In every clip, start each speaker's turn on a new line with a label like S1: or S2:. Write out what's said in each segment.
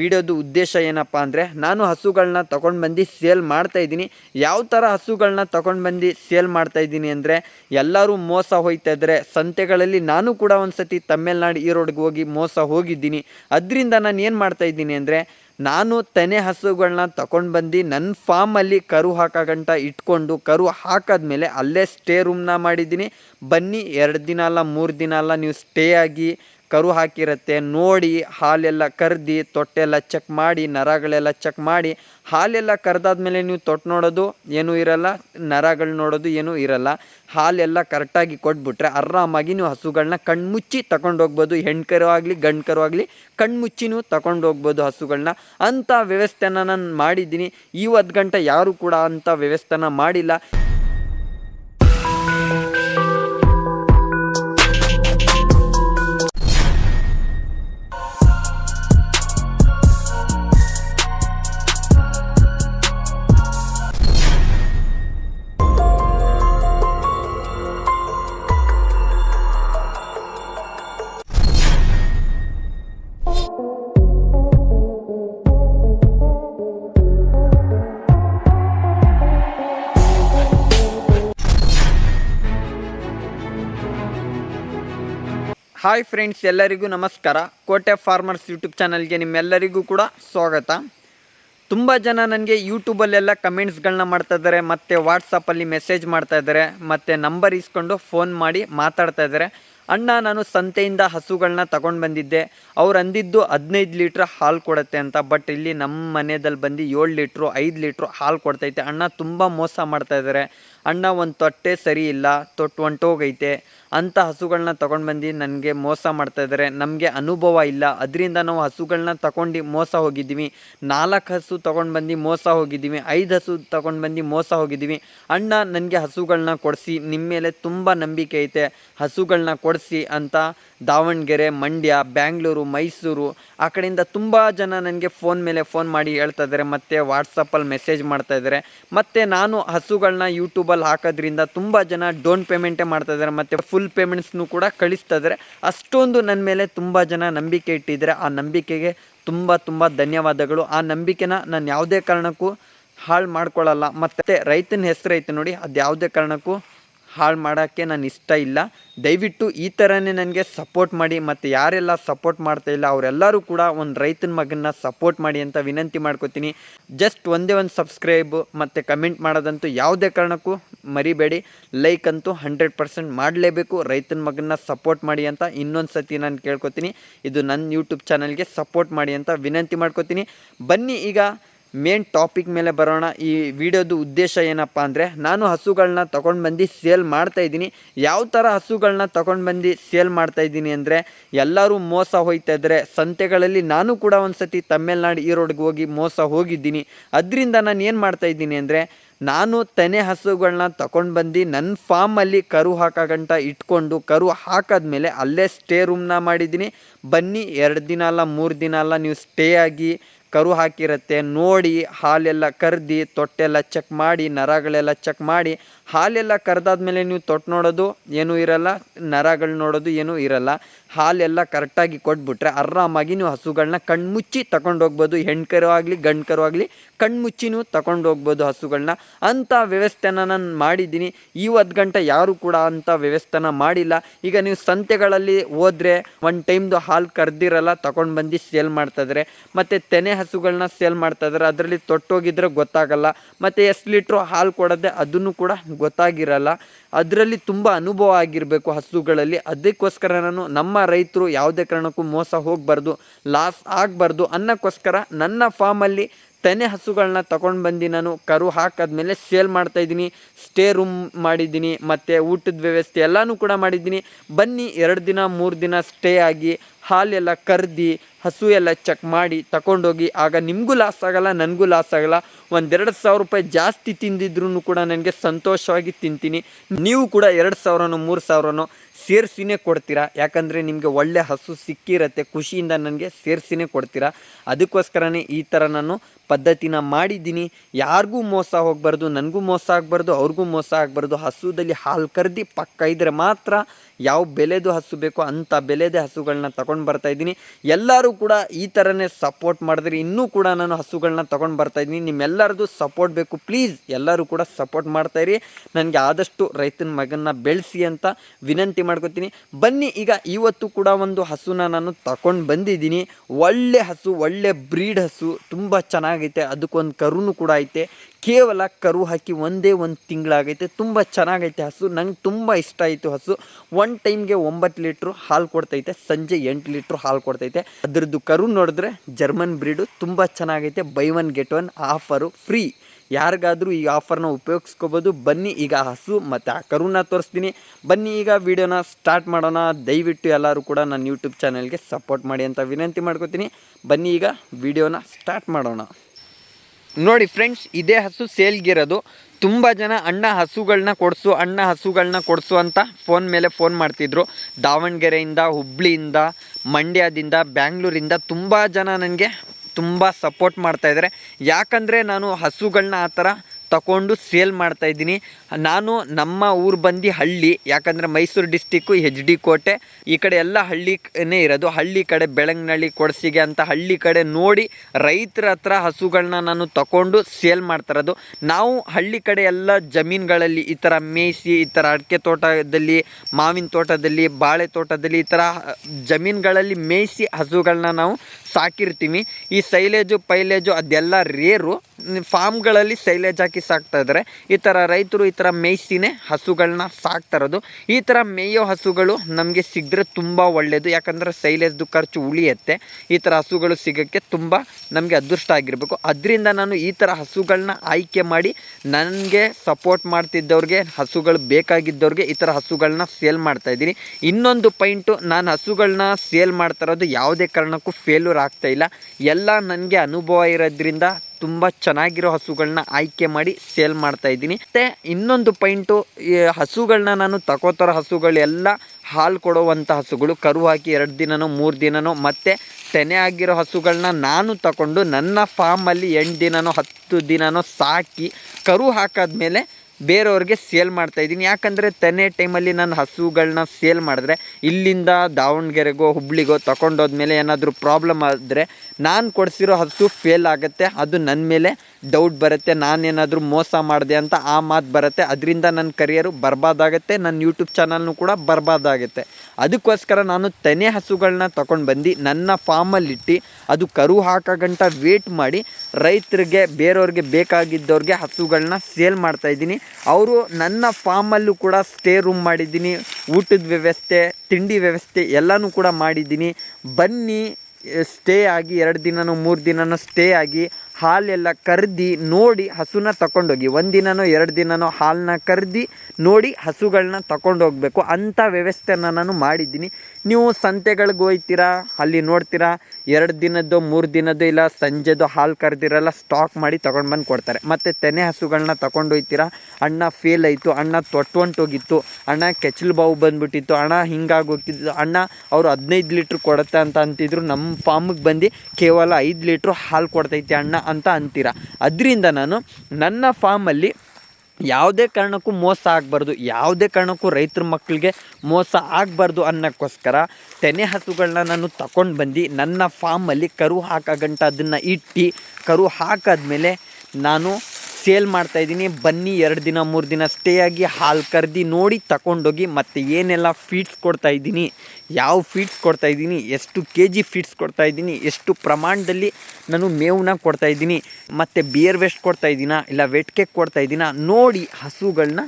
S1: ವಿಡಿಯೋದು ಉದ್ದೇಶ ಏನಪ್ಪ ಅಂದರೆ ನಾನು ಹಸುಗಳನ್ನ ತೊಗೊಂಡು ಬಂದು ಸೇಲ್ ಮಾಡ್ತಾ ಇದ್ದೀನಿ. ಯಾವ ಥರ ಹಸುಗಳನ್ನ ತೊಗೊಂಡು ಬಂದು ಸೇಲ್ ಮಾಡ್ತಾ ಇದ್ದೀನಿ ಅಂದರೆ ಎಲ್ಲರೂ ಮೋಸ ಹೋಯ್ತಾ ಇದ್ದರೆ. ಸಂತೆಗಳಲ್ಲಿ ನಾನು ಕೂಡ ಒಂದು ಸತಿ ತಮಿಳ್ನಾಡು ಈರೋಡ್ಗೆ ಹೋಗಿ ಮೋಸ ಹೋಗಿದ್ದೀನಿ. ಅದರಿಂದ ನಾನು ಏನು ಮಾಡ್ತಾ ಇದ್ದೀನಿ ಅಂದರೆ ನಾನು ತೆನೆ ಹಸುಗಳನ್ನ ತಗೊಂಡು ಬಂದು ನನ್ನ ಫಾರ್ಮಲ್ಲಿ ಕರು ಹಾಕೋ ಗಂಟ ಇಟ್ಕೊಂಡು ಕರು ಹಾಕಾದ್ಮೇಲೆ ಅಲ್ಲೇ ಸ್ಟೇ ರೂಮ್ನ ಮಾಡಿದ್ದೀನಿ. ಬನ್ನಿ, ಎರಡು ದಿನ ಅಲ್ಲ, ಮೂರು ದಿನ ಅಲ್ಲ, ನೀವು ಸ್ಟೇ ಆಗಿ ಕರು ಹಾಕಿರುತ್ತೆ, ನೋಡಿ ಹಾಲೆಲ್ಲ ಕರ್ದು, ತೊಟ್ಟೆಲ್ಲ ಚೆಕ್ ಮಾಡಿ, ನರಗಳೆಲ್ಲ ಚೆಕ್ ಮಾಡಿ. ಹಾಲೆಲ್ಲ ಕರೆದಾದ್ಮೇಲೆ ನೀವು ತೊಟ್ಟು ನೋಡೋದು ಏನೂ ಇರಲ್ಲ, ನರಗಳು ನೋಡೋದು ಏನೂ ಇರಲ್ಲ. ಹಾಲೆಲ್ಲ ಕರೆಕ್ಟಾಗಿ ಕೊಟ್ಬಿಟ್ರೆ ಆರಾಮಾಗಿ ನೀವು ಹಸುಗಳನ್ನ ಕಣ್ಮುಚ್ಚಿ ತಗೊಂಡೋಗ್ಬೋದು. ಹೆಣ್ಕರು ಆಗಲಿ ಗಂಡು ಕರು ಆಗಲಿ ಕಣ್ಮುಚ್ಚಿ ನೀವು ತಗೊಂಡು ಹೋಗ್ಬೋದು ಹಸುಗಳನ್ನ ಅಂಥ ವ್ಯವಸ್ಥೆನ ನಾನು ಮಾಡಿದ್ದೀನಿ. ಈ ಇವತ್ತು ಗಂಟೆ ಯಾರೂ ಕೂಡ ಅಂಥ ವ್ಯವಸ್ಥೆನ ಮಾಡಿಲ್ಲ. ಹಾಯ್ ಫ್ರೆಂಡ್ಸ್ ಎಲ್ಲರಿಗೂ ನಮಸ್ಕಾರ. ಕೋಟೆ ಫಾರ್ಮರ್ಸ್ ಯೂಟ್ಯೂಬ್ ಚಾನಲ್ಗೆ ನಿಮ್ಮೆಲ್ಲರಿಗೂ ಕೂಡ ಸ್ವಾಗತ. ತುಂಬ ಜನ ನನಗೆ ಯೂಟ್ಯೂಬಲ್ಲೆಲ್ಲ ಕಮೆಂಟ್ಸ್ಗಳನ್ನ ಮಾಡ್ತಾ ಇದ್ದಾರೆ ಮತ್ತು ವಾಟ್ಸಪ್ಪಲ್ಲಿ ಮೆಸೇಜ್ ಮಾಡ್ತಾ ಇದ್ದಾರೆ ಮತ್ತು ನಂಬರ್ ಇಸ್ಕೊಂಡು ಫೋನ್ ಮಾಡಿ ಮಾತಾಡ್ತಾ ಇದ್ದಾರೆ ಅಣ್ಣ ನಾನು ಸಂತೆಯಿಂದ ಹಸುಗಳನ್ನ ತಗೊಂಡು ಬಂದಿದ್ದೆ. ಅವ್ರು ಅಂದಿದ್ದು ಹದಿನೈದು ಲೀಟ್ರ್ ಹಾಲು ಕೊಡುತ್ತೆ ಅಂತ, ಬಟ್ ಇಲ್ಲಿ ನಮ್ಮ ಮನೆಯಲ್ಲಿ ಬಂದು ಏಳು ಲೀಟ್ರು, ಐದು ಲೀಟ್ರು ಹಾಲು ಕೊಡ್ತೈತೆ. ಅಣ್ಣ ತುಂಬ ಮೋಸ ಮಾಡ್ತಾ ಇದ್ದಾರೆ ಅಣ್ಣ ಒಂದು ತೊಟ್ಟೆ ಸರಿ ಇಲ್ಲ, ತೊಟ್ಟು ಹೊಂಟೋಗೈತೆ ಅಂಥ ಹಸುಗಳನ್ನ ತಗೊಂಡು ಬಂದು ನನಗೆ ಮೋಸ ಮಾಡ್ತಾ ಇದ್ದಾರೆ ನಮಗೆ ಅನುಭವ ಇಲ್ಲ. ಅದರಿಂದ ನಾವು ಹಸುಗಳನ್ನ ತಗೊಂಡು ಮೋಸ ಹೋಗಿದ್ದೀವಿ. ನಾಲ್ಕು ಹಸು ತಗೊಂಡು ಬಂದು ಮೋಸ ಹೋಗಿದ್ದೀವಿ. ಐದು ಹಸು ತಗೊಂಡು ಬಂದು ಮೋಸ ಹೋಗಿದ್ದೀವಿ. ಅಣ್ಣ ನನಗೆ ಹಸುಗಳನ್ನ ಕೊಡಿಸಿ ನಿಮ್ಮ ಮೇಲೆ ತುಂಬ ನಂಬಿಕೆ ಐತೆ. ಹಸುಗಳನ್ನ ಕೊಡಿಸಿ ಅಂತ ದಾವಣಗೆರೆ, ಮಂಡ್ಯ, ಬ್ಯಾಂಗ್ಳೂರು, ಮೈಸೂರು ಆ ಕಡೆಯಿಂದ ತುಂಬ ಜನ ನನಗೆ ಫೋನ್ ಮೇಲೆ ಫೋನ್ ಮಾಡಿ ಹೇಳ್ತಾ ಇದ್ದಾರೆ. ಮತ್ತು ವಾಟ್ಸಪ್ಪಲ್ಲಿ ಮೆಸೇಜ್ ಮಾಡ್ತಾ ಇದ್ದಾರೆ. ಮತ್ತು ನಾನು ಹಸುಗಳನ್ನ ಯೂಟ್ಯೂಬಲ್ಲಿ ಹಾಕೋದ್ರಿಂದ ತುಂಬ ಜನ ಡೋನ್ ಪೇಮೆಂಟೇ ಮಾಡ್ತಾ ಇದ್ದಾರೆ. ಮತ್ತು ಫುಲ್ ಪೇಮೆಂಟ್ಸ್ನು ಕೂಡ ಕಳಿಸ್ತಾ ಇದ್ದಾರೆ. ಅಷ್ಟೊಂದು ನನ್ನ ಮೇಲೆ ತುಂಬ ಜನ ನಂಬಿಕೆ ಇಟ್ಟಿದ್ದಾರೆ. ಆ ನಂಬಿಕೆಗೆ ತುಂಬ ತುಂಬ ಧನ್ಯವಾದಗಳು. ಆ ನಂಬಿಕೆನ ನಾನು ಯಾವುದೇ ಕಾರಣಕ್ಕೂ ಹಾಳು ಮಾಡ್ಕೊಳ್ಳಲ್ಲ. ಮತ್ತು ರೈತನ ಹೆಸರು ಐತೆ ನೋಡಿ. ಅದು ಯಾವುದೇ ಕಾರಣಕ್ಕೂ ಹಾಳು ಮಾಡೋಕ್ಕೆ ನಾನು ಇಷ್ಟ ಇಲ್ಲ. ದಯವಿಟ್ಟು ಈ ಥರನೇ ನನಗೆ ಸಪೋರ್ಟ್ ಮಾಡಿ ಮತ್ತು ಯಾರೆಲ್ಲ ಸಪೋರ್ಟ್ ಮಾಡ್ತಾ ಇಲ್ಲ, ಅವರೆಲ್ಲರೂ ಕೂಡ ಒಂದು ರೈತನ ಮಗನ್ನ ಸಪೋರ್ಟ್ ಮಾಡಿ ಅಂತ ವಿನಂತಿ ಮಾಡ್ಕೋತೀನಿ. ಜಸ್ಟ್ ಒಂದೇ ಒಂದು ಸಬ್ಸ್ಕ್ರೈಬ್ ಮತ್ತು ಕಮೆಂಟ್ ಮಾಡೋದಂತೂ ಯಾವುದೇ ಕಾರಣಕ್ಕೂ ಮರಿಬೇಡಿ. ಲೈಕ್ ಅಂತೂ ಹಂಡ್ರೆಡ್ ಪರ್ಸೆಂಟ್ ಮಾಡಲೇಬೇಕು. ರೈತನ ಮಗನ್ನ ಸಪೋರ್ಟ್ ಮಾಡಿ ಅಂತ ಇನ್ನೊಂದು ಸತಿ ನಾನು ಕೇಳ್ಕೊತೀನಿ. ಇದು ನನ್ನ ಯೂಟ್ಯೂಬ್ ಚಾನಲ್ಗೆ ಸಪೋರ್ಟ್ ಮಾಡಿ ಅಂತ ವಿನಂತಿ ಮಾಡ್ಕೋತೀನಿ. ಬನ್ನಿ ಈಗ ಮೇನ್ ಟಾಪಿಕ್ ಮೇಲೆ ಬರೋಣ. ಈ ವಿಡಿಯೋದು ಉದ್ದೇಶ ಏನಪ್ಪ ಅಂದರೆ, ನಾನು ಹಸುಗಳನ್ನ ತೊಗೊಂಡು ಬಂದು ಸೇಲ್ ಮಾಡ್ತಾ ಇದ್ದೀನಿ. ಯಾವ ಥರ ಹಸುಗಳನ್ನ ತೊಗೊಂಡು ಬಂದು ಸೇಲ್ ಮಾಡ್ತಾ ಇದ್ದೀನಿ ಅಂದರೆ, ಎಲ್ಲರೂ ಮೋಸ ಹೋಯ್ತಾ ಇದ್ದರೆ. ಸಂತೆಗಳಲ್ಲಿ ನಾನು ಕೂಡ ಒಂದು ಸತಿ ತಮಿಳ್ನಾಡು ಈರೋಡ್ಗೆ ಹೋಗಿ ಮೋಸ ಹೋಗಿದ್ದೀನಿ. ಅದರಿಂದ ನಾನು ಏನು ಮಾಡ್ತಾ ಇದ್ದೀನಿ ಅಂದರೆ, ನಾನು ತನೆ ಹಸುಗಳನ್ನ ತಗೊಂಡು ಬಂದು ನನ್ನ ಫಾರ್ಮಲ್ಲಿ ಕರು ಹಾಕೋ ಗಂಟ ಇಟ್ಕೊಂಡು, ಕರು ಹಾಕಾದ್ಮೇಲೆ ಅಲ್ಲೇ ಸ್ಟೇ ರೂಮ್ನ ಮಾಡಿದ್ದೀನಿ. ಬನ್ನಿ, ಎರಡು ದಿನ ಅಲ್ಲ, ಮೂರು ದಿನ ಅಲ್ಲ, ನೀವು ಸ್ಟೇ ಆಗಿ ಕರು ಹಾಕಿರುತ್ತೆ ನೋಡಿ ಹಾಲೆಲ್ಲ ಕರ್ದು ತೊಟ್ಟೆಲ್ಲ ಚೆಕ್ ಮಾಡಿ ನರಗಳೆಲ್ಲ ಚೆಕ್ ಮಾಡಿ ಹಾಲೆಲ್ಲ ಕರೆದಾದ್ಮೇಲೆ ನೀವು ತೊಟ್ಟು ನೋಡೋದು ಏನೂ ಇರಲ್ಲ, ನರಗಳು ನೋಡೋದು ಏನೂ ಇರಲ್ಲ. ಹಾಲೆಲ್ಲ ಕರೆಕ್ಟಾಗಿ ಕೊಟ್ಬಿಟ್ರೆ ಆರಾಮಾಗಿ ನೀವು ಹಸುಗಳನ್ನ ಕಣ್ಮುಚ್ಚಿ ತಗೊಂಡು ಹೋಗ್ಬೋದು ಹೆಣ್ಕರು ಕರು ಆಗಲಿ ಗಂಡ್ಕರು ಆಗಲಿ ಕಣ್ಮುಚ್ಚಿ ನೀವು ತಗೊಂಡು ಹೋಗ್ಬೋದು ಹಸುಗಳನ್ನ ಅಂಥ ವ್ಯವಸ್ಥೆನ ನಾನು ಮಾಡಿದ್ದೀನಿ. ಇವತ್ತು ಗಂಟೆ ಯಾರೂ ಕೂಡ ಅಂಥ ವ್ಯವಸ್ಥೆನ ಮಾಡಿಲ್ಲ. ಈಗ ನೀವು ಸಂತೆಗಳಲ್ಲಿ ಹೋದರೆ ಒನ್ ಟೈಮ್ದು ಹಾಲು ಕರೆದಿರಲ್ಲ, ತಗೊಂಡು ಬಂದು ಸೇಲ್ ಮಾಡ್ತಾಯಿದ್ರೆ. ಮತ್ತು ತೆನೆ ಹಸುಗಳನ್ನ ಸೇಲ್ ಮಾಡ್ತಾಯಿದ್ರೆ, ಅದರಲ್ಲಿ ತೊಟ್ಟೋಗಿದ್ರೆ ಗೊತ್ತಾಗಲ್ಲ. ಮತ್ತು ಎಷ್ಟು ಲೀಟ್ರು ಹಾಲು ಕೊಡೋದೆ ಅದನ್ನು ಕೂಡ ಗೊತ್ತಾಗಿರಲ್ಲ. ಅದರಲ್ಲಿ ತುಂಬ ಅನುಭವ ಆಗಿರಬೇಕು ಹಸುಗಳಲ್ಲಿ. ಅದಕ್ಕೋಸ್ಕರ ನಾನು ನಮ್ಮ ರೈತರು ಯಾವುದೇ ಕಾರಣಕ್ಕೂ ಮೋಸ ಹೋಗಬಾರ್ದು, ಲಾಸ್ ಆಗಬಾರ್ದು ಅನ್ನೋಕ್ಕೋಸ್ಕರ ನನ್ನ ಫಾರ್ಮಲ್ಲಿ ತೆನೆ ಹಸುಗಳನ್ನ ತಗೊಂಡು ಬಂದು ನಾನು. ಕರು ಹಾಕಾದ್ಮೇಲೆ ಸೇಲ್ ಮಾಡ್ತಾ ಇದ್ದೀನಿ. ಸ್ಟೇ ರೂಮ್ ಮಾಡಿದ್ದೀನಿ. ಮತ್ತು ಊಟದ ವ್ಯವಸ್ಥೆ ಎಲ್ಲನೂ ಕೂಡ ಮಾಡಿದ್ದೀನಿ. ಬನ್ನಿ ಎರಡು ದಿನ, ಮೂರು ದಿನ ಸ್ಟೇ ಆಗಿ ಹಾಲೆಲ್ಲ ಕರ್ದು, ಹಸು ಎಲ್ಲ ಚೆಕ್ ಮಾಡಿ ತಗೊಂಡೋಗಿ. ಆಗ ನಿಮಗೂ ಲಾಸ್ ಆಗಲ್ಲ, ನನಗೂ ಲಾಸ್ ಆಗಲ್ಲ. ಒಂದೆರಡು ಸಾವಿರ ರೂಪಾಯಿ ಜಾಸ್ತಿ ತಿಂದಿದ್ರೂ ಕೂಡ ನನಗೆ ಸಂತೋಷವಾಗಿ ತಿಂತೀನಿ. ನೀವು ಕೂಡ ಎರಡು ಸಾವಿರನೋ, ಮೂರು ಸಾವಿರನೋ ಸೇರಿಸಿನೇ ಕೊಡ್ತೀರಾ? ಯಾಕಂದರೆ ನಿಮಗೆ ಒಳ್ಳೆ ಹಸು ಸಿಕ್ಕಿರತ್ತೆ, ಖುಷಿಯಿಂದ ನನಗೆ ಸೇರಿಸಿನೇ ಕೊಡ್ತೀರಾ? ಅದಕ್ಕೋಸ್ಕರನೇ ಈ ಥರ ನಾನು ಪದ್ಧತಿನ ಮಾಡಿದ್ದೀನಿ. ಯಾರಿಗೂ ಮೋಸ ಹೋಗಬಾರ್ದು, ನನಗೂ ಮೋಸ ಆಗಬಾರ್ದು, ಅವ್ರಿಗೂ ಮೋಸ ಆಗಬಾರ್ದು. ಹಸುದಲ್ಲಿ ಹಾಲು ಕರ್ದು ಪಕ್ಕ ಇದ್ದರೆ ಮಾತ್ರ ಯಾವ ಬೆಲೆದು ಹಸು ಬೇಕೋ ಅಂಥ ಬೆಲೆದೇ ಹಸುಗಳನ್ನ ತಗೊಂಡು ಬರ್ತಾ ಇದ್ದೀನಿ. ಎಲ್ಲರೂ ಕೂಡ ಈ ಥರನೇ ಸಪೋರ್ಟ್ ಮಾಡಿದ್ರೆ ಇನ್ನೂ ಕೂಡ ನಾನು ಹಸುಗಳನ್ನ ತಗೊಂಡು ಬರ್ತಾ ಇದ್ದೀನಿ. ನಿಮ್ಮೆಲ್ಲರದು ಸಪೋರ್ಟ್ ಬೇಕು. ಪ್ಲೀಸ್ ಎಲ್ಲರೂ ಕೂಡ ಸಪೋರ್ಟ್ ಮಾಡ್ತಾ ಇರಿ. ನನಗೆ ಆದಷ್ಟು ರೈತನ ಮಗನ್ನ ಬೆಳೆಸಿ ಅಂತ ವಿನಂತಿ ಮಾಡ್ಕೋತೀನಿ. ಬನ್ನಿ, ಈಗ ಇವತ್ತು ಕೂಡ ಒಂದು ಹಸುನ ನಾನು ತಗೊಂಡು ಬಂದಿದ್ದೀನಿ. ಒಳ್ಳೆ ಹಸು, ಒಳ್ಳೆ ಬ್ರೀಡ್ ಹಸು. ತುಂಬ ಚೆನ್ನಾಗೈತೆ. ಅದಕ್ಕೊಂದು ಕರುನು ಕೂಡ ಐತೆ. ಕೇವಲ ಕರು ಹಾಕಿ ಒಂದೇ ಒಂದು ತಿಂಗಳಾಗೈತೆ, ತುಂಬ ಚೆನ್ನಾಗೈತೆ ಹಸು, ನಂಗೆ ತುಂಬ ಇಷ್ಟ ಆಯಿತು ಹಸು. ಒನ್ ಟೈಮ್ಗೆ ಒಂಬತ್ತು ಲೀಟ್ರು ಹಾಲು ಕೊಡ್ತೈತೆ, ಸಂಜೆ ಎಂಟು ಲೀಟ್ರು ಹಾಲು ಕೊಡ್ತೈತೆ. ಅದ್ರದ್ದು ಕರು ನೋಡಿದ್ರೆ ಜರ್ಮನ್ ಬ್ರೀಡು, ತುಂಬ ಚೆನ್ನಾಗೈತೆ, buy one get one offer free. ಯಾರಿಗಾದರೂ ಈ ಆಫರ್ನ ಉಪಯೋಗಿಸ್ಕೋಬೋದು. ಬನ್ನಿ, ಈಗ ಹಸು ಮತ್ತು ಆ ಕರುನ ತೋರಿಸ್ತೀನಿ. ಬನ್ನಿ, ಈಗ ವಿಡಿಯೋನ ಸ್ಟಾರ್ಟ್ ಮಾಡೋಣ. ದಯವಿಟ್ಟು ಎಲ್ಲರೂ ಕೂಡ ನನ್ನ ಯೂಟ್ಯೂಬ್ ಚಾನಲ್ಗೆ ಸಪೋರ್ಟ್ ಮಾಡಿ ಅಂತ ವಿನಂತಿ ಮಾಡ್ಕೋತೀನಿ. ಬನ್ನಿ, ಈಗ ವಿಡಿಯೋನ ಸ್ಟಾರ್ಟ್ ಮಾಡೋಣ. ನೋಡಿ ಫ್ರೆಂಡ್ಸ್, ಇದೇ ಹಸು ಸೇಲ್ಗಿರೋದು. ತುಂಬ ಜನ ಅಣ್ಣ ಹಸುಗಳನ್ನ ಕೊಡಿಸು, ಅಣ್ಣ ಹಸುಗಳನ್ನ ಕೊಡಿಸು ಅಂತ ಫೋನ್ ಮೇಲೆ ಫೋನ್ ಮಾಡ್ತಿದ್ರು. ದಾವಣಗೆರೆಯಿಂದ, ಹುಬ್ಳಿಯಿಂದ, ಮಂಡ್ಯದಿಂದ, ಬ್ಯಾಂಗ್ಳೂರಿಂದ ತುಂಬ ಜನ ನನಗೆ ತುಂಬ ಸಪೋರ್ಟ್ ಮಾಡ್ತಾಯಿದ್ದಾರೆ ಯಾಕಂದರೆ ನಾನು ಹಸುಗಳನ್ನ ಆ ಥರ ತಗೊಂಡು ಸೇಲ್ ಮಾಡ್ತಾ ಇದ್ದೀನಿ. ನಾನು ನಮ್ಮ ಊರು ಬಂದು ಹಳ್ಳಿ, ಯಾಕಂದರೆ ಮೈಸೂರು ಡಿಸ್ಟಿಕ್ಕು ಹೆಚ್ ಡಿ ಕೋಟೆ. ಈ ಕಡೆ ಎಲ್ಲ ಹಳ್ಳಿನೇ ಇರೋದು. ಹಳ್ಳಿ ಕಡೆ ಬೆಳಗ್ನಳ್ಳಿ, ಕೊಡಸಿಗೆ ಅಂತ ಹಳ್ಳಿ ಕಡೆ ನೋಡಿ ರೈತರ ಹತ್ರ ಹಸುಗಳನ್ನ ನಾನು ತಗೊಂಡು ಸೇಲ್ ಮಾಡ್ತರೋದು ನಾವು ಹಳ್ಳಿ ಕಡೆ ಎಲ್ಲ ಜಮೀನುಗಳಲ್ಲಿ ಈ ಥರ ಮೇಯಿಸಿ, ಈ ಥರ ಅಡಿಕೆ ತೋಟದಲ್ಲಿ, ಮಾವಿನ ತೋಟದಲ್ಲಿ, ಬಾಳೆ ತೋಟದಲ್ಲಿ ಈ ಥರ ಜಮೀನುಗಳಲ್ಲಿ ಮೇಯಿಸಿ ಹಸುಗಳನ್ನ ನಾವು ಸಾಕಿರ್ತೀವಿ. ಈ ಸೈಲೇಜು, ಪೈಲೇಜು ಅದೆಲ್ಲ ರೇರು. ಫಾರ್ಮ್ಗಳಲ್ಲಿ ಸೈಲೇಜ್ ಹಾಕಿ ಸಾಕ್ತಾ ಇದ್ದಾರೆ ಈ ಥರ ರೈತರು ಈ ಥರ ಮೇಯ್ಸಿನೇ ಹಸುಗಳನ್ನ ಸಾಕ್ತಾ ಇರೋದು. ಈ ಥರ ಮೇಯೋ ಹಸುಗಳು ನಮಗೆ ಸಿಗದ್ರೆ ತುಂಬ ಒಳ್ಳೆಯದು ಯಾಕಂದರೆ ಸೈಲೇಜ್ದು ಖರ್ಚು ಉಳಿಯುತ್ತೆ. ಈ ಥರ ಹಸುಗಳು ಸಿಗೋಕ್ಕೆ ತುಂಬ ನಮಗೆ ಅದೃಷ್ಟ ಆಗಿರಬೇಕು. ಅದರಿಂದ ನಾನು ಈ ಥರ ಹಸುಗಳನ್ನ ಆಯ್ಕೆ ಮಾಡಿ ನನಗೆ ಸಪೋರ್ಟ್ ಮಾಡ್ತಿದ್ದವ್ರಿಗೆ, ಹಸುಗಳು ಬೇಕಾಗಿದ್ದವ್ರಿಗೆ ಈ ಥರ ಹಸುಗಳನ್ನ ಸೇಲ್ ಮಾಡ್ತಾ ಇದ್ದೀನಿ. ಇನ್ನೊಂದು ಪಾಯಿಂಟು, ನಾನು ಹಸುಗಳನ್ನ ಸೇಲ್ ಮಾಡ್ತಾ ಇರೋದು ಯಾವುದೇ ಕಾರಣಕ್ಕೂ ಫೇಲ್ಯೂರ್ ಆಗ್ತಾ ಇಲ್ಲ. ಎಲ್ಲ ನನಗೆ ಅನುಭವ ಇರೋದ್ರಿಂದ ತುಂಬ ಚೆನ್ನಾಗಿರೋ ಹಸುಗಳನ್ನ ಆಯ್ಕೆ ಮಾಡಿ ಸೇಲ್ ಮಾಡ್ತಾ ಇದ್ದೀನಿ. ಮತ್ತು ಇನ್ನೊಂದು ಪಾಯಿಂಟು, ಈ ಹಸುಗಳನ್ನ ನಾನು ತಗೋತಾರೋ ಹಸುಗಳೆಲ್ಲ ಹಾಲು ಕೊಡುವಂಥ ಹಸುಗಳು, ಕರು ಹಾಕಿ ಎರಡು ದಿನನೋ, ಮೂರು ದಿನನೋ, ಮತ್ತು ತೆನೆ ಆಗಿರೋ ಹಸುಗಳನ್ನ ನಾನು ತಗೊಂಡು ನನ್ನ ಫಾರ್ಮಲ್ಲಿ ಎಂಟು ದಿನನೋ, ಹತ್ತು ದಿನನೋ ಸಾಕಿ ಕರು ಹಾಕಾದ್ಮೇಲೆ ಬೇರೆಯವ್ರಿಗೆ ಸೇಲ್ ಮಾಡ್ತಾ ಇದ್ದೀನಿ. ಯಾಕಂದರೆ ತೆನೆ ಟೈಮಲ್ಲಿ ನಾನು ಹಸುಗಳನ್ನ ಸೇಲ್ ಮಾಡಿದ್ರೆ ಇಲ್ಲಿಂದ ದಾವಣಗೆರೆಗೋ, ಹುಬ್ಳಿಗೋ ತಗೊಂಡೋದ್ಮೇಲೆ ಏನಾದರೂ ಪ್ರಾಬ್ಲಮ್ ಆದರೆ ನಾನು ಕೊಡಿಸಿರೋ ಹಸು ಫೇಲ್ ಆಗುತ್ತೆ. ಅದು ನನ್ನ ಮೇಲೆ. ಡೌಟ್ ಬರುತ್ತೆ, ನಾನೇನಾದರೂ ಮೋಸ ಮಾಡಿದೆ ಅಂತ ಆ ಮಾತು ಬರುತ್ತೆ. ಅದರಿಂದ ನನ್ನ ಕರಿಯರು ಬರ್ಬಾದಾಗುತ್ತೆ ನನ್ನ ಯೂಟ್ಯೂಬ್ ಚಾನಲ್ನು ಕೂಡ ಬರ್ಬಾದಾಗುತ್ತೆ. ಅದಕ್ಕೋಸ್ಕರ ನಾನು ತೆನೆ ಹಸುಗಳನ್ನ ತಗೊಂಡು ಬಂದು, ನನ್ನ ಫಾರ್ಮಲ್ಲಿಟ್ಟು ಅದು ಕರು ಹಾಕೋ ಗಂಟ ವೇಟ್ ಮಾಡಿ ರೈತರಿಗೆ ಬೇರೆಯವ್ರಿಗೆ ಬೇಕಾಗಿದ್ದವ್ರಿಗೆ ಹಸುಗಳನ್ನ ಸೇಲ್ ಮಾಡ್ತಾಯಿದ್ದೀನಿ ಅವರು ನನ್ನ ಫಾರ್ಮಲ್ಲೂ ಕೂಡ ಸ್ಟೇ ರೂಮ್ ಮಾಡಿದ್ದೀನಿ, ಊಟದ ವ್ಯವಸ್ಥೆ, ತಿಂಡಿ ವ್ಯವಸ್ಥೆ ಎಲ್ಲನೂ ಕೂಡ ಮಾಡಿದ್ದೀನಿ. ಬನ್ನಿ ಸ್ಟೇ ಆಗಿ, ಎರಡು ದಿನನೂ ಮೂರು ದಿನನೂ ಸ್ಟೇ ಆಗಿ ಹಾಲೆಲ್ಲ ಕರ್ದು ನೋಡಿ ಹಸುನ ತಗೊಂಡೋಗಿ ಒಂದು ದಿನನೋ ಎರಡು ದಿನನೋ ಹಾಲನ್ನ ಕರ್ದು ನೋಡಿ ಹಸುಗಳನ್ನ ತಗೊಂಡೋಗ್ಬೇಕು ಅಂಥ ವ್ಯವಸ್ಥೆನ ನಾನು ಮಾಡಿದ್ದೀನಿ. ನೀವು ಸಂತೆಗಳಿಗೆ ಹೋಗ್ತೀರಾ ಅಲ್ಲಿ ನೋಡ್ತೀರಾ? ಎರಡು ದಿನದ್ದು, ಮೂರು ದಿನದ್ದು, ಇಲ್ಲ ಸಂಜೆದು ಹಾಲು ಕರೆದಿರಲ್ಲ ಸ್ಟಾಕ್ ಮಾಡಿ ತೊಗೊಂಡು ಬಂದು ಕೊಡ್ತಾರೆ. ಮತ್ತು ತೆನೆ ಹಸುಗಳನ್ನ ತೊಗೊಂಡು ಹೋಯ್ತೀರಾ? ಅಣ್ಣ ಫೇಲ್ ಆಯಿತು, ಅಣ್ಣ ತೊಟ್ಟೊಂಟೋಗಿತ್ತು ಅಣ್ಣ ಕೆಚ್ಚಲು ಬಾವು ಬಂದ್ಬಿಟ್ಟಿತ್ತು, ಅಣ್ಣ ಹಿಂಗಾಗೋಗ್ತಿದ್ದು, ಅಣ್ಣ ಅವರು ಹದಿನೈದು ಲೀಟ್ರ್ ಕೊಡುತ್ತೆ ಅಂತ ಅಂತಿದ್ರು ನಮ್ಮ ಫಾರ್ಮಿಗೆ ಬಂದು ಕೇವಲ ಐದು ಲೀಟ್ರು ಹಾಲು ಕೊಡ್ತೈತೆ ಅಣ್ಣ ಅಂತ ಅಂತೀರ? ಅದರಿಂದ ನಾನು ನನ್ನ ಫಾರ್ಮಲ್ಲಿ ಯಾವುದೇ ಕಾರಣಕ್ಕೂ ಮೋಸ ಆಗಬಾರ್ದು, ಯಾವುದೇ ಕಾರಣಕ್ಕೂ ರೈತರ ಮಕ್ಕಳಿಗೆ ಮೋಸ ಆಗಬಾರ್ದು ಅನ್ನೋಕ್ಕೋಸ್ಕರ ತೆನೆ ಹಸುಗಳನ್ನ ನಾನು ತಗೊಂಡು ಬಂದು, ನನ್ನ ಫಾರ್ಮಲ್ಲಿ ಕರು ಹಾಕೋ ಗಂಟ ಅದನ್ನು ಇಟ್ಟು ಕರು ಹಾಕಾದ್ಮೇಲೆ ನಾನು ಸೇಲ್ ಮಾಡ್ತಾಯಿದ್ದೀನಿ ಬನ್ನಿ ಎರಡು ದಿನ, ಮೂರು ದಿನ ಸ್ಟೇ ಆಗಿ ಹಾಲು ಕರ್ದು ನೋಡಿ ತಗೊಂಡೋಗಿ ಮತ್ತು ಏನೆಲ್ಲ ಫೀಡ್ಸ್ ಕೊಡ್ತಾ ಇದ್ದೀನಿ. ಯಾವ ಫೀಡ್ಸ್ ಕೊಡ್ತಾ ಇದ್ದೀನಿ, ಎಷ್ಟು ಕೆ ಜಿ ಫೀಡ್ಸ್ ಕೊಡ್ತಾಯಿದ್ದೀನಿ ಎಷ್ಟು ಪ್ರಮಾಣದಲ್ಲಿ ನಾನು ಮೇವನ್ನ ಕೊಡ್ತಾಯಿದ್ದೀನಿ ಮತ್ತು ಬಿಯರ್ ವೇಸ್ಟ್ ಕೊಡ್ತಾಯಿದ್ದೀನ ಇಲ್ಲ ವೆಟ್ ಕೇಕ್ ಕೊಡ್ತಾಯಿದ್ದೀನ ನೋಡಿ ಹಸುಗಳನ್ನ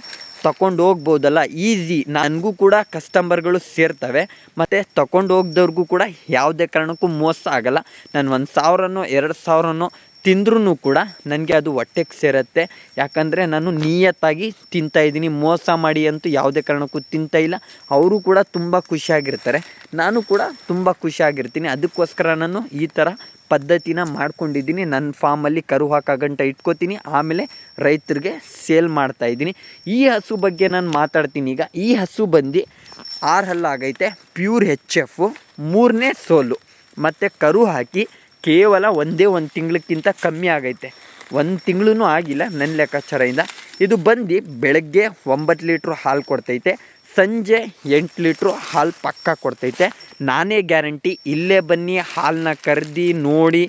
S1: ತಗೊಂಡು ಹೋಗ್ಬೋದಲ್ಲ ಈಸಿ ನನಗೂ ಕೂಡ ಕಸ್ಟಮರ್ಗಳು ಸೇರ್ತವೆ, ಮತ್ತು ತಗೊಂಡು ಹೋಗ್ದವ್ರಿಗೂ ಕೂಡ ಯಾವುದೇ ಕಾರಣಕ್ಕೂ ಮೋಸ ಆಗಲ್ಲ. ನಾನು ಒಂದು ಸಾವಿರನೋ, ಎರಡು ಸಾವಿರನೋ ತಿಂದ್ರೂ ಕೂಡ ನನಗೆ ಅದು ಹೊಟ್ಟೆಗೆ ಸೇರುತ್ತೆ. ಯಾಕಂದರೆ ನಾನು ನಿಯತ್ತಾಗಿ ತಿಂತಾಯಿದ್ದೀನಿ ಮೋಸ ಮಾಡಿ ಅಂತೂ ಯಾವುದೇ ಕಾರಣಕ್ಕೂ ತಿಂತಾ ಇಲ್ಲ. ಅವರು ಕೂಡ ತುಂಬ ಖುಷಿಯಾಗಿರ್ತಾರೆ. ನಾನು ಕೂಡ ತುಂಬ ಖುಷಿಯಾಗಿರ್ತೀನಿ. ಅದಕ್ಕೋಸ್ಕರ ನಾನು ಈ ಥರ ಪದ್ಧತಿನ ಮಾಡ್ಕೊಂಡಿದ್ದೀನಿ. ನನ್ನ ಫಾರ್ಮಲ್ಲಿ ಕರು ಹಾಕೋ ಗಂಟ ಇಟ್ಕೋತೀನಿ. ಆಮೇಲೆ ರೈತರಿಗೆ ಸೇಲ್ ಮಾಡ್ತಾಯಿದ್ದೀನಿ ಈ ಹಸು ಬಗ್ಗೆ ನಾನು ಮಾತಾಡ್ತೀನಿ ಈಗ. ಈ ಹಸು ಬಂದು ಆರು ಹಲ್ಲಾಗೈತೆ ಪ್ಯೂರ್ ಹೆಚ್ ಎಫು ಮೂರನೇ ಸೋಲು. ಮತ್ತು ಕರು ಹಾಕಿ ಕೇವಲ ಒಂದೇ ಒಂದು ತಿಂಗಳಕ್ಕಿಂತ ಕಮ್ಮಿ ಆಗೈತೆ. ಒಂದು ತಿಂಗಳೂ ಆಗಿಲ್ಲ ನನ್ನ ಲೆಕ್ಕಾಚಾರದಿಂದ. ಇದು ಬಂದು ಬೆಳಗ್ಗೆ ಒಂಬತ್ತು ಲೀಟ್ರು ಹಾಲು ಕೊಡ್ತೈತೆ, ಸಂಜೆ ಎಂಟು ಲೀಟ್ರು ಹಾಲು ಪಕ್ಕ ಕೊಡ್ತೈತೆ. ನಾನೇ ಗ್ಯಾರಂಟಿ, ಇಲ್ಲೇ ಬನ್ನಿ ಹಾಲನ್ನ ಕರೆದಿ, ನೋಡಿ,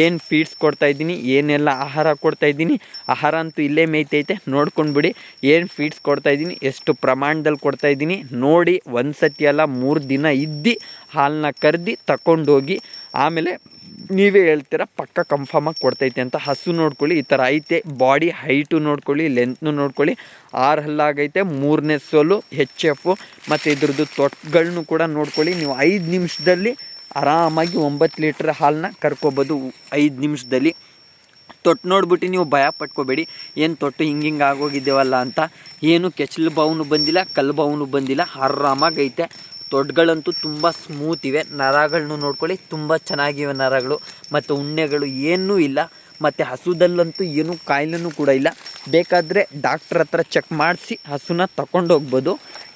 S1: ಏನು ಫೀಡ್ಸ್ ಕೊಡ್ತಾಯಿದ್ದೀನಿ ಏನೆಲ್ಲ ಆಹಾರ ಕೊಡ್ತಾಯಿದ್ದೀನಿ ಆಹಾರ ಅಂತೂ ಇಲ್ಲೇ ಮೇಯ್ತೈತೆ ನೋಡ್ಕೊಂಡ್ಬಿಡಿ ಏನು ಫೀಡ್ಸ್ ಕೊಡ್ತಾಯಿದ್ದೀನಿ ಎಷ್ಟು ಪ್ರಮಾಣದಲ್ಲಿ ಕೊಡ್ತಾಯಿದ್ದೀನಿ ನೋಡಿ ಒಂದು ಸತಿ ಅಲ್ಲ ಮೂರು ದಿನ ಇದ್ದು ಹಾಲನ್ನ ಕರೆದಿ ತಗೊಂಡೋಗಿ ಆಮೇಲೆ ನೀವೇ ಹೇಳ್ತೀರ? ಪಕ್ಕ ಕನ್ಫರ್ಮಾಗಿ ಕೊಡ್ತೈತೆ ಅಂತ ಹಸು ನೋಡ್ಕೊಳ್ಳಿ, ಈ ಥರ ಐತೆ. ಬಾಡಿ ಹೈಟು ನೋಡ್ಕೊಳ್ಳಿ ಲೆಂತ್ನು ನೋಡ್ಕೊಳ್ಳಿ. ಆರು ಹಲ್ಲಾಗೈತೆ ಮೂರನೇ ಸೋಲು ಹೆಚ್ ಎಫು ಮತ್ತು ಇದ್ರದ್ದು ತೊಟ್ಗಳನ್ನು ಕೂಡ ನೋಡ್ಕೊಳ್ಳಿ. ನೀವು ಐದು ನಿಮಿಷದಲ್ಲಿ ಆರಾಮಾಗಿ ಒಂಬತ್ತು ಲೀಟ್ರ್ ಹಾಲನ್ನ ಕರ್ಕೊಬೋದು. ಐದು ನಿಮಿಷದಲ್ಲಿ. ತೊಟ್ಟು ನೋಡ್ಬಿಟ್ಟು ನೀವು ಭಯ ಪಟ್ಕೋಬೇಡಿ. ಏನು ತೊಟ್ಟು ಹಿಂಗೆ ಹಿಂಗೆ ಆಗೋಗಿದ್ದೇವಲ್ಲ ಅಂತ. ಏನು ಕೆಚ್ಚಲು ಬಾವನು ಬಂದಿಲ್ಲ, ಕಲ್ಲು ಬಾವನು ಬಂದಿಲ್ಲ. ಆರಾಮಾಗೈತೆ ತೊಡ್ಗಳಂತೂ ತುಂಬ ಸ್ಮೂತ್ ಇವೆ. ನರಗಳನ್ನು ನೋಡ್ಕೊಳ್ಳಿ, ತುಂಬ ಚೆನ್ನಾಗಿವೆ ನರಗಳು. ಮತ್ತು ಉಣ್ಣೆಗಳು ಏನೂ ಇಲ್ಲ. ಮತ್ತು ಹಸುದಲ್ಲಂತೂ ಏನೂ ಕಾಯಿಲೆನೂ ಕೂಡ ಇಲ್ಲ. ಬೇಕಾದರೆ ಡಾಕ್ಟ್ರ್ ಹತ್ರ ಚೆಕ್ ಮಾಡಿಸಿ ಹಸುನ ತಗೊಂಡೋಗ್ಬೋದು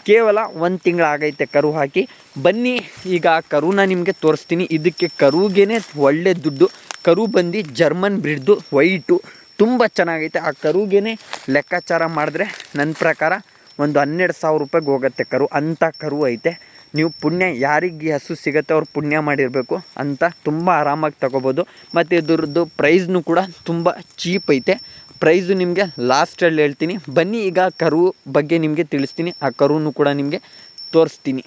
S1: ಕೇವಲ ಒಂದು ತಿಂಗಳಾಗೈತೆ ಕರು ಹಾಕಿ. ಬನ್ನಿ, ಈಗ ಆ ಕರುನ ನಿಮಗೆ ತೋರಿಸ್ತೀನಿ. ಇದಕ್ಕೆ ಕರುಗೇನೆ ಒಳ್ಳೆ ದುಡ್ಡು. ಕರು ಬಂದು ಜರ್ಮನ್ ಬ್ರಿಡ್ದು, ವೈಟು. ತುಂಬ ಚೆನ್ನಾಗೈತೆ. ಆ ಕರುಗೇನೆ ಲೆಕ್ಕಾಚಾರ ಮಾಡಿದ್ರೆ ನನ್ನ ಪ್ರಕಾರ ಒಂದು ಹನ್ನೆರಡು ಸಾವಿರ ರೂಪಾಯಿಗೆ ಹೋಗುತ್ತೆ ಕರು. ಅಂಥ ಕರು ಐತೆ. ನೀವು ಪುಣ್ಯ ಯಾರಿಗೆ ಹಸು ಸಿಗುತ್ತೆ ಅವ್ರು ಪುಣ್ಯ ಮಾಡಿರಬೇಕು ಅಂತ ತುಂಬ ಆರಾಮಾಗಿ ತಗೋಬೋದು. ಮತ್ತು ಇದ್ರದ್ದು ಪ್ರೈಸ್ನು ಕೂಡ ತುಂಬ ಚೀಪ್ ಐತೆ. ಪ್ರೈಸು ನಿಮಗೆ ಲಾಸ್ಟಲ್ಲಿ ಹೇಳ್ತೀನಿ. ಬನ್ನಿ ಈಗ ಕರು ಬಗ್ಗೆ ನಿಮಗೆ ತಿಳಿಸ್ತೀನಿ. ಆ ಕರುನು ಕೂಡ ನಿಮಗೆ ತೋರಿಸ್ತೀನಿ.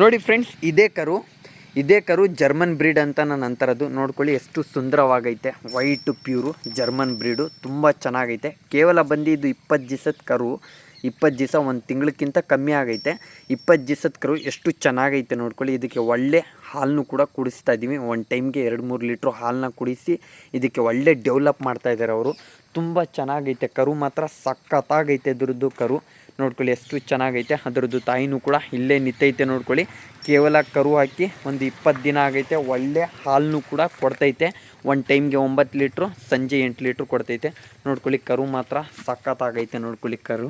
S1: ನೋಡಿ ಫ್ರೆಂಡ್ಸ್ ಇದೇ ಕರು. ಇದೇ ಕರು ಜರ್ಮನ್ ಬ್ರೀಡ್ ಅಂತ ನಾನು ಅಂತರದು. ನೋಡ್ಕೊಳ್ಳಿ, ಎಷ್ಟು ಸುಂದರವಾಗೈತೆ. ವೈಟು ಪ್ಯೂರು ಜರ್ಮನ್ ಬ್ರೀಡು ತುಂಬ ಚೆನ್ನಾಗೈತೆ. ಕೇವಲ ಬಂದು ಇದು ಇಪ್ಪತ್ತು ದಿವಸದ ಕರು. ಇಪ್ಪತ್ತು ದಿವಸ ಒಂದು ತಿಂಗಳಕ್ಕಿಂತ ಕಮ್ಮಿ ಆಗೈತೆ. ಇಪ್ಪತ್ತು ದಿವಸದ ಕರು ಎಷ್ಟು ಚೆನ್ನಾಗೈತೆ ನೋಡ್ಕೊಳ್ಳಿ. ಇದಕ್ಕೆ ಒಳ್ಳೆ ಹಾಲನ್ನು ಕೂಡ ಕುಡಿಸ್ತಾ ಇದ್ದೀವಿ ಒಂದು ಟೈಮ್ಗೆ ಎರಡು ಮೂರು ಲೀಟ್ರ್ ಹಾಲನ್ನ ಕುಡಿಸಿ ಇದಕ್ಕೆ ಒಳ್ಳೆ ಡೆವಲಪ್ ಮಾಡ್ತಾ ಇದ್ದಾರೆ ಅವರು. ತುಂಬ ಚೆನ್ನಾಗೈತೆ. ಕರು ಮಾತ್ರ ಸಖತ್ತಾಗೈತೆ ಅದ್ರದ್ದು ಕರು. ನೋಡ್ಕೊಳ್ಳಿ ಎಷ್ಟು ಚೆನ್ನಾಗೈತೆ. ಅದರದ್ದು ತಾಯಿನೂ ಕೂಡ ಇಲ್ಲೇ ನಿಂತೈತೆ ನೋಡ್ಕೊಳ್ಳಿ. ಕೇವಲ ಕರು ಹಾಕಿ ಒಂದು ಇಪ್ಪತ್ತು ದಿನ ಆಗೈತೆ. ಒಳ್ಳೆ ಹಾಲನ್ನು ಕೂಡ ಕೊಡ್ತೈತೆ. ಒಂದು ಟೈಮ್ಗೆ ಒಂಬತ್ತು ಲೀಟ್ರು, ಸಂಜೆ ಎಂಟು ಲೀಟ್ರು ಕೊಡ್ತೈತೆ. ನೋಡ್ಕೊಳ್ಳಿ ಕರು ಮಾತ್ರ ಸಖತ್ತಾಗೈತೆ ನೋಡ್ಕೊಳ್ಳಿ ಕರು.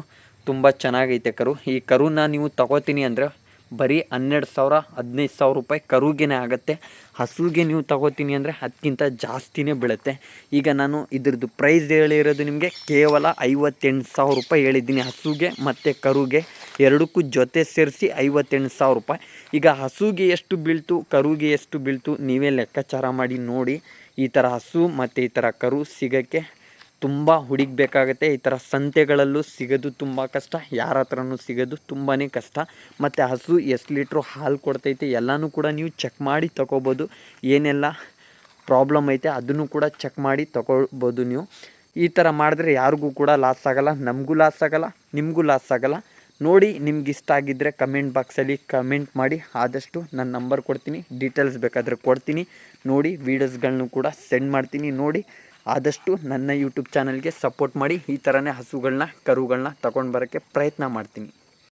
S1: ತುಂಬ ಚೆನ್ನಾಗೈತೆ ಕರು. ಈ ಕರುನ ನೀವು ತಗೋತೀನಿ ಅಂದರೆ ಬರೀ ಹನ್ನೆರಡು ಸಾವಿರ, ಹದಿನೈದು ಸಾವಿರ ರೂಪಾಯಿ ಕರುಗೇನೆ ಆಗುತ್ತೆ. ಹಸುಗೆ ನೀವು ತಗೋತೀನಿ ಅಂದರೆ ಅದಕ್ಕಿಂತ ಜಾಸ್ತಿನೇ ಬೀಳುತ್ತೆ. ಈಗ ನಾನು ಇದ್ರದ್ದು ಪ್ರೈಸ್ ಹೇಳಿರೋದು ನಿಮಗೆ ಕೇವಲ ಐವತ್ತೆಂಟು ಸಾವಿರ ರೂಪಾಯಿ ಹೇಳಿದ್ದೀನಿ. ಹಸುಗೆ ಮತ್ತು ಕರುಗೆ ಎರಡಕ್ಕೂ ಜೊತೆ ಸೇರಿಸಿ ಐವತ್ತೆಂಟು ಸಾವಿರ ರೂಪಾಯಿ. ಈಗ ಹಸುಗೆ ಎಷ್ಟು ಬೀಳ್ತು, ಕರುಗೆ ಎಷ್ಟು ಬೀಳ್ತು ನೀವೇ ಲೆಕ್ಕಾಚಾರ ಮಾಡಿ ನೋಡಿ. ಈ ಥರ ಹಸು ಮತ್ತು ಈ ಥರ ಕರು ಸಿಗೋಕ್ಕೆ ತುಂಬ ಹುಡುಕ್ಬೇಕಾಗತ್ತೆ. ಈ ಥರ ಸಂತೆಗಳಲ್ಲೂ ಸಿಗೋದು ತುಂಬ ಕಷ್ಟ. ಯಾರ ಹತ್ರನೂ ಸಿಗೋದು ತುಂಬಾ ಕಷ್ಟ. ಮತ್ತು ಹಸು ಎಷ್ಟು ಲೀಟ್ರು ಹಾಲು ಕೊಡ್ತೈತೆ ಎಲ್ಲನೂ ಕೂಡ ನೀವು ಚೆಕ್ ಮಾಡಿ ತಗೋಬೋದು. ಏನೆಲ್ಲ ಪ್ರಾಬ್ಲಮ್ ಐತೆ ಅದನ್ನು ಕೂಡ ಚೆಕ್ ಮಾಡಿ ತಗೋಬೋದು ನೀವು. ಈ ಥರ ಮಾಡಿದ್ರೆ ಯಾರಿಗೂ ಕೂಡ ಲಾಸ್ ಆಗೋಲ್ಲ. ನಮಗೂ ಲಾಸ್ ಆಗೋಲ್ಲ, ನಿಮಗೂ ಲಾಸ್ ಆಗೋಲ್ಲ. ನೋಡಿ ನಿಮ್ಗೆ ಇಷ್ಟ ಆಗಿದ್ದರೆ ಕಮೆಂಟ್ ಬಾಕ್ಸಲ್ಲಿ ಕಮೆಂಟ್ ಮಾಡಿ. ಆದಷ್ಟು ನನ್ನ ನಂಬರ್ ಕೊಡ್ತೀನಿ. ಡೀಟೇಲ್ಸ್ ಬೇಕಾದರೆ ಕೊಡ್ತೀನಿ. ನೋಡಿ ವೀಡಿಯೋಸ್ಗಳನ್ನೂ ಕೂಡ ಸೆಂಡ್ ಮಾಡ್ತೀನಿ. ನೋಡಿ ಆದಷ್ಟು ನನ್ನ ಯೂಟ್ಯೂಬ್ ಚಾನಲ್ಗೆ ಸಪೋರ್ಟ್ ಮಾಡಿ ಈ ಥರನೇ ಹಸುಗಳನ್ನ ಕರುಗಳನ್ನ ತಗೊಂಡು ಬರೋಕ್ಕೆ ಪ್ರಯತ್ನ ಮಾಡ್ತೀನಿ.